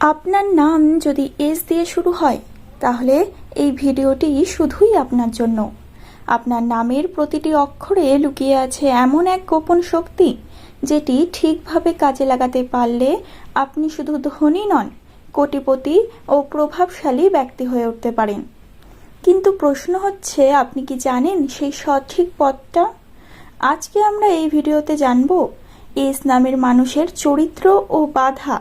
আপনার নাম যদি এস দিয়ে শুরু হয়, তাহলে এই ভিডিওটি শুধুই আপনার জন্য। আপনার নামের প্রতিটি অক্ষরে লুকিয়ে আছে এমন এক গোপন শক্তি, যেটি ঠিকভাবে কাজে লাগাতে পারলে আপনি শুধু ধনী নন, কোটিপতি ও প্রভাবশালী ব্যক্তি হয়ে উঠতে পারেন। কিন্তু প্রশ্ন হচ্ছে, আপনি কি জানেন সেই সঠিক পথটা? আজকে আমরা এই ভিডিওতে জানব এস নামের মানুষের চরিত্র ও বাধা।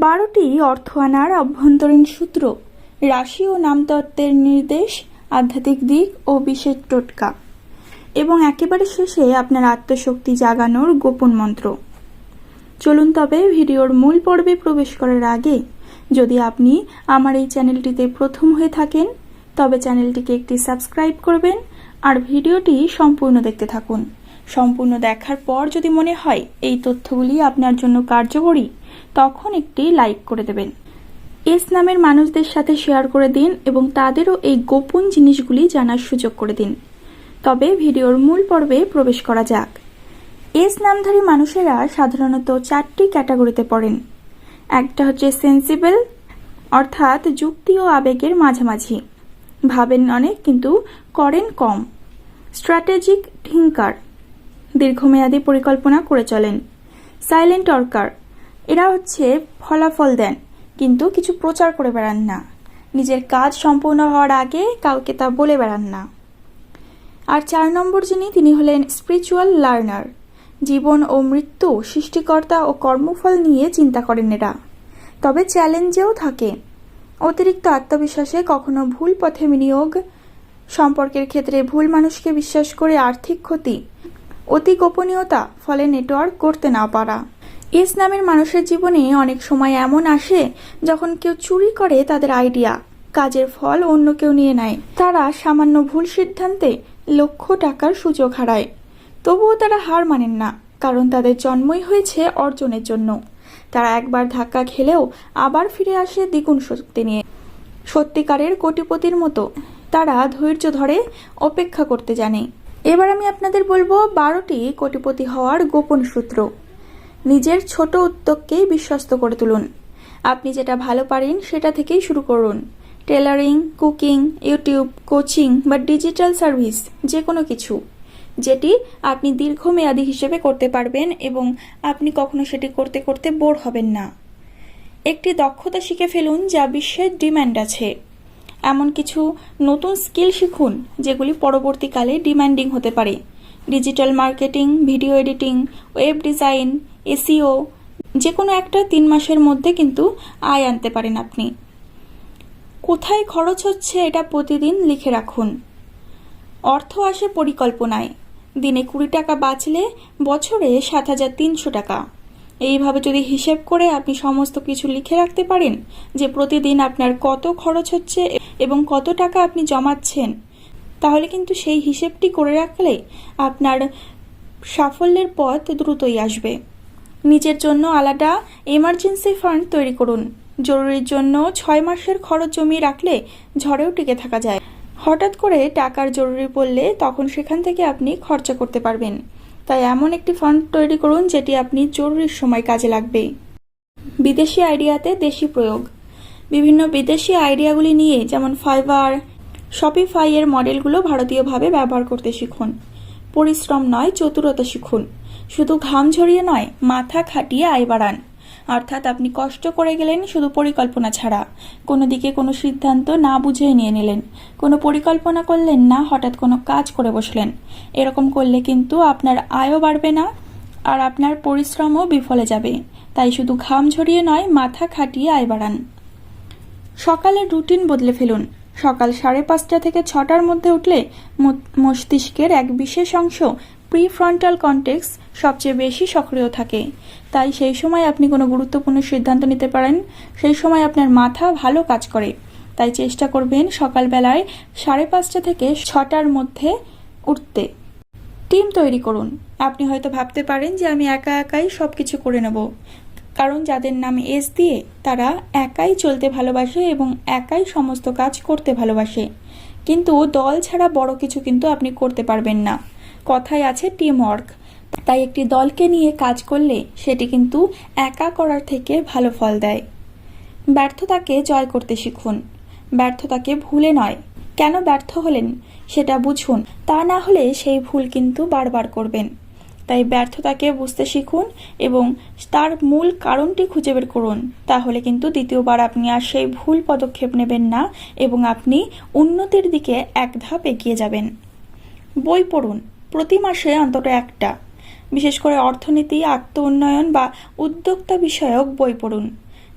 বারোটি অর্থ আনার অভ্যন্তরীণ সূত্র, রাশি ও নামতত্ত্বের নির্দেশ, আধ্যাত্মিক দিক ও বিশেষ টোটকা। এবং একেবারে শেষে আপনার আত্মশক্তি জাগানোর গোপন মন্ত্র। চলুন তবে ভিডিওর মূল পর্বে প্রবেশ করার আগে, যদি আপনি আমার এই চ্যানেলটিতে প্রথম হয়ে থাকেন, তবে চ্যানেলটিকে একটি সাবস্ক্রাইব করবেন আর ভিডিওটি সম্পূর্ণ দেখতে থাকুন। সম্পূর্ণ দেখার পর যদি মনে হয় এই তথ্যগুলি আপনার জন্য কার্যকরী তখন একটি লাইক করে দেবেন। এস নামের মানুষদের সাথে শেয়ার করে দিন এবং তাদেরও এই গোপন জিনিসগুলি জানার সুযোগ করে দিন। তবে ভিডিওর মূল পর্বে প্রবেশ করা যাক। এস নামধারী মানুষেরা সাধারণত চারটি ক্যাটাগরিতে পড়েন। একটা হচ্ছে সেন্সিবল অর্থাৎ যুক্তি ও আবেগের মাঝামাঝি। ভাবেন অনেক, কিন্তু করেন কম। স্ট্র্যাটেজিক থিঙ্কার দীর্ঘমেয়াদী পরিকল্পনা করে চলেন। সাইলেন্ট অর্কার এরা হচ্ছে ফলাফল দেন, কিন্তু কিছু প্রচার করে বেড়ান না। নিজের কাজ সম্পূর্ণ হওয়ার আগে কাউকে তা বলে বেড়ান না। আর চার নম্বর যিনি, তিনি হলেন স্পিরিচুয়াল লার্নার জীবন ও মৃত্যু, সৃষ্টিকর্তা ও কর্মফল নিয়ে চিন্তা করেন এরা। তবে চ্যালেঞ্জেও থাকে। অতিরিক্ত আত্মবিশ্বাসে কখনো ভুল পথে বিনিয়োগ, সম্পর্কের ক্ষেত্রে ভুল মানুষকে বিশ্বাস করে আর্থিক ক্ষতি, অতি গোপনীয়তা, ফলে নেটওয়ার্ক করতে না পারা। এস নামের মানুষের জীবনে অনেক সময় এমন আসে, যখন কেউ চুরি করে তাদের আইডিয়া কাজের ফল অন্য কেউ নিয়ে নেয়। তারা সামান্য ভুল সিদ্ধান্তে লক্ষ টাকার সুযোগ হারায়। তবুও তারা হার মানেন না, কারণ তাদের জন্মই হয়েছে অর্জনের জন্য। তারা একবার ধাক্কা খেলেও আবার ফিরে আসে দ্বিগুণ শক্তি নিয়ে। সত্যিকারের কোটিপতির মতো তারা ধৈর্য ধরে অপেক্ষা করতে জানে। এবার আমি আপনাদের বলব বারোটি কোটিপতি হওয়ার গোপন সূত্র। নিজের ছোট উদ্যোগকেই বিশ্বস্ত করে তুলুন। আপনি যেটা ভালো পারেন সেটা থেকেই শুরু করুন। টেলারিং, কুকিং, ইউটিউব, কোচিং বা ডিজিটাল সার্ভিস যে কোনো কিছু, যেটি আপনি দীর্ঘমেয়াদী হিসেবে করতে পারবেন এবং আপনি কখনো সেটি করতে করতে বোর হবেন না। একটি দক্ষতা শিখে ফেলুন যা বিশ্বের ডিম্যান্ড আছে। এমন কিছু নতুন স্কিল শিখুন, যেগুলি পরবর্তীকালে ডিম্যান্ডিং হতে পারে। Digital marketing, video editing, web design SEO যে কোনো একটা তিন মাসের মধ্যে কিন্তু আয় আনতে পারেন আপনি। কোথায় খরচ হচ্ছে এটা প্রতিদিন লিখে রাখুন। অর্থ আসে পরিকল্পনায়। দিনে কুড়ি টাকা বাঁচলে বছরে সাত হাজার তিনশো টাকা। এইভাবে যদি হিসেব করে আপনি সমস্ত কিছু লিখে রাখতে পারেন, যে প্রতিদিন আপনার কত খরচ হচ্ছে এবং কত টাকা আপনি জমাচ্ছেন, তাহলে কিন্তু সেই হিসেবটি করে রাখলে আপনার সাফল্যের পথ দ্রুতই আসবে। নিজের জন্য আলাদা এমার্জেন্সি ফান্ড তৈরি করুন। জরুরির জন্য ছয় মাসের খরচ জমিয়ে রাখলে ঝড়েও টিকে থাকা যায়। হঠাৎ করে টাকার জরুরি পড়লে তখন সেখান থেকে আপনি খরচা করতে পারবেন। তাই এমন একটি ফান্ড তৈরি করুন যেটি আপনি জরুরির সময় কাজে লাগবে। বিদেশি আইডিয়াতে দেশি প্রয়োগ। বিভিন্ন বিদেশি আইডিয়াগুলি নিয়ে যেমন ফাইবার শপিফাই এর মডেলগুলো ভারতীয়ভাবে ব্যবহার করতে শিখুন। পরিশ্রম নয়, চতুরতা শিখুন। শুধু ঘাম ঝরিয়ে নয়, মাথা খাটিয়ে আয় বাড়ান। অর্থাৎ আপনি কষ্ট করে গেলেন শুধু পরিকল্পনা ছাড়া। কোনো দিকে কোনো সিদ্ধান্ত না বুঝে নিয়ে নিলেন। কোনো পরিকল্পনা করলেন না, হঠাৎ কোনো কাজ করে বসলেন। এরকম করলে কিন্তু আপনার আয়ও বাড়বে না আর আপনার পরিশ্রমও বিফলে যাবে। তাই শুধু ঘাম ঝরিয়ে নয়, মাথা খাটিয়ে আয় বাড়ান। সকালের রুটিন বদলে ফেলুন। সকাল সাড়ে পাঁচটা থেকে ছটার মধ্যে উঠলে মস্তিষ্কের এক বিশেষ অংশ প্রিফ্রন্টাল কন্টেক্স সবচেয়ে বেশি সক্রিয় থাকে। তাই সেই সময় আপনি কোনো গুরুত্বপূর্ণ সিদ্ধান্ত নিতে পারেন। সেই সময় আপনার মাথা ভালো কাজ করে। তাই চেষ্টা করবেন সকালবেলায় সাড়ে পাঁচটা থেকে ছটার মধ্যে উঠতে। টিম তৈরি করুন। আপনি হয়তো ভাবতে পারেন যে আমি একা একাই সব কিছু করে নেব। কারণ যাদের নাম এস দিয়ে, তারা একাই চলতে ভালোবাসে এবং একাই সমস্ত কাজ করতে ভালোবাসে। কিন্তু দল ছাড়া বড় কিছু কিন্তু আপনি করতে পারবেন না। কথায় আছে টিম ওয়ার্ক তাই একটি দলকে নিয়ে কাজ করলে সেটি কিন্তু একা করার থেকে ভালো ফল দেয়। ব্যর্থতাকে জয় করতে শিখুন। ব্যর্থতাকে ভুলে নয়। কেন ব্যর্থ হলেন সেটা বুঝুন। তা না হলে সেই ভুল কিন্তু বারবার করবেন। তাই ব্যর্থতাকে বুঝতে শিখুন এবং তার মূল কারণটি খুঁজে বের করুন। তাহলে কিন্তু দ্বিতীয়বার আপনি আর সেই ভুল পদক্ষেপ নেবেন না এবং আপনি উন্নতির দিকে এক ধাপ এগিয়ে যাবেন। বই পড়ুন। প্রতি মাসে অন্তত একটা। বিশেষ করে অর্থনীতি আত্ম উন্নয়ন বা উদ্যোক্তা বিষয়ক বই পড়ুন,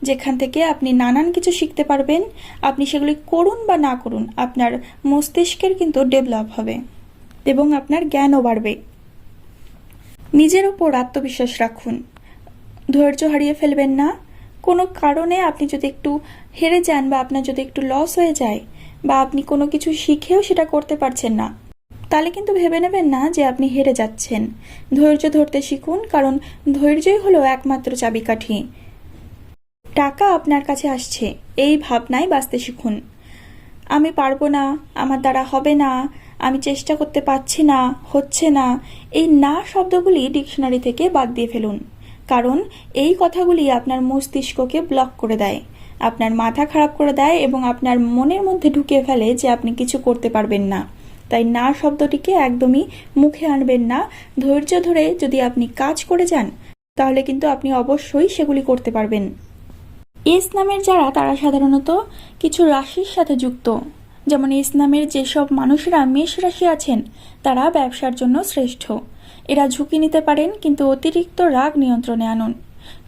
যেখান থেকে আপনি নানান কিছু শিখতে পারবেন। আপনি সেগুলি করুন বা না করুন, আপনার মস্তিষ্কের কিন্তু ডেভেলপ হবে এবং আপনার জ্ঞানও বাড়বে। নিজের ওপর আত্মবিশ্বাস রাখুন। ধৈর্য হারিয়ে ফেলবেন না। কোনো কারণে আপনি যদি একটু হেরে যান বা আপনার যদি একটু লস হয়ে যায় বা আপনি কোনো কিছু শিখেও সেটা করতে পারছেন না তাহলে কিন্তু ভেবে নেবেন না যে আপনি হেরে যাচ্ছেন। ধৈর্য ধরতে শিখুন, কারণ ধৈর্যই হলো একমাত্র চাবিকাঠি। টাকা আপনার কাছে আসছে, এই ভাবনায় বাঁচতে শিখুন। আমি পারব না, আমার দ্বারা হবে না, আমি চেষ্টা করতে পারছি না, হচ্ছে না, এই না শব্দগুলি ডিকশনারি থেকে বাদ দিয়ে ফেলুন। কারণ এই কথাগুলি আপনার মস্তিষ্ককে ব্লক করে দেয়, আপনার মাথা খারাপ করে দেয় এবং আপনার মনের মধ্যে ঢুকিয়ে ফেলে যে আপনি কিছু করতে পারবেন না। তাই না শব্দটিকে একদমই মুখে আনবেন না। ধৈর্য ধরে যদি আপনি কাজ করে যান, তাহলে কিন্তু আপনি অবশ্যই সেগুলি করতে পারবেন। এস নামের যারা, তারা সাধারণত কিছু রাশির সাথে যুক্ত। যেমন এস নামের যেসব মানুষেরা মেষ রাশি আছেন, তারা ব্যবসার জন্য শ্রেষ্ঠ। এরা ঝুঁকি নিতে পারেন, কিন্তু অতিরিক্ত রাগ নিয়ন্ত্রণে আনুন।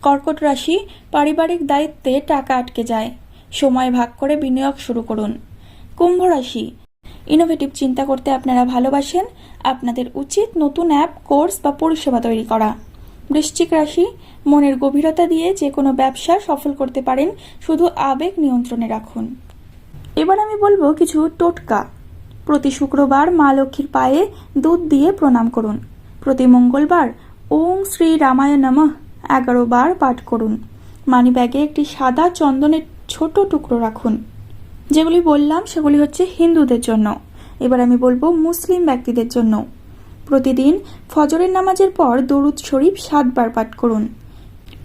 কর্কট রাশি পারিবারিক দায়িত্বে টাকা আটকে যায়। সময় ভাগ করে বিনিয়োগ শুরু করুন। কুম্ভ রাশি ইনোভেটিভ চিন্তা করতে আপনারা ভালোবাসেন, আপনাদের উচিত নতুন অ্যাপ কোর্স বা পরিষেবা তৈরি করা। বৃশ্চিক রাশি, মনের গভীরতা দিয়ে যে কোনো ব্যবসা সফল করতে পারেন, শুধু আবেগ নিয়ন্ত্রণে রাখুন। এবার আমি বলব কিছু টোটকা। প্রতি শুক্রবার মা লক্ষ্মীর পায়ে দুধ দিয়ে প্রণাম করুন। প্রতি মঙ্গলবার ওং শ্রী রামায় নমঃ এগারো বার পাঠ করুন। মানি ব্যাগে একটি সাদা চন্দনের ছোট টুকরো রাখুন। যেগুলি বললাম সেগুলি হচ্ছে হিন্দুদের জন্য। এবার আমি বলব মুসলিম ব্যক্তিদের জন্য। প্রতিদিন ফজরের নামাজের পর দরুদ শরীফ সাতবার পাঠ করুন।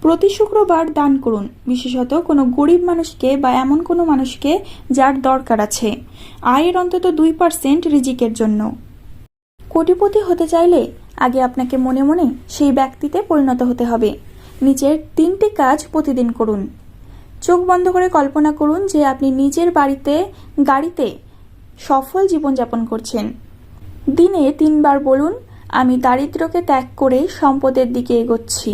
প্রতি শুক্রবার দান করুন। বিশেষত কোনো গরিব মানুষকে বা এমন কোনো মানুষকে যার দরকার আছে। আয়ের অন্তত দুই পার্সেন্ট রিজিকের জন্য। কোটিপতি হতে চাইলে আগে আপনাকে মনে মনে সেই ব্যক্তিতে পরিণত হতে হবে। নিচের তিনটি কাজ প্রতিদিন করুন। চোখ বন্ধ করে কল্পনা করুন যে আপনি নিজের বাড়িতে, গাড়িতে সফল জীবনযাপন করছেন। দিনে তিনবার বলুন, আমি দারিদ্র্যকে ত্যাগ করে সম্পদের দিকে এগোচ্ছি।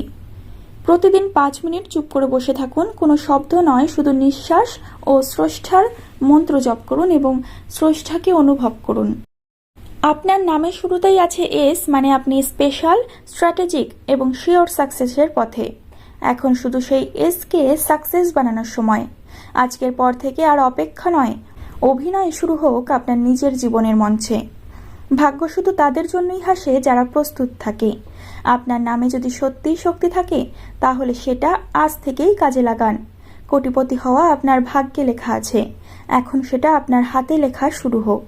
প্রতিদিন পাঁচ মিনিট চুপ করে বসে থাকুন। কোনো শব্দ নয়, শুধু নিঃশ্বাস ও স্রষ্টার মন্ত্র জপ করুন এবং স্রষ্টাকে অনুভব করুন। আপনার নামের শুরুতেই আছে এস মানে আপনি স্পেশাল স্ট্র্যাটেজিক এবং শিওর সাকসেসের পথে। এখন শুধু সেই এসকে সাকসেস বানানোর সময়। আজকের পর থেকে আর অপেক্ষা নয়, অভিনয় শুরু হোক আপনার নিজের জীবনের মঞ্চে। ভাগ্য শুধু তাদের জন্যই হাসে যারা প্রস্তুত থাকে। আপনার নামে যদি সত্যিই শক্তি থাকে, তাহলে সেটা আজ থেকেই কাজে লাগান। কোটিপতি হওয়া আপনার ভাগ্যে লেখা আছে। এখন সেটা আপনার হাতে লেখা শুরু হোক।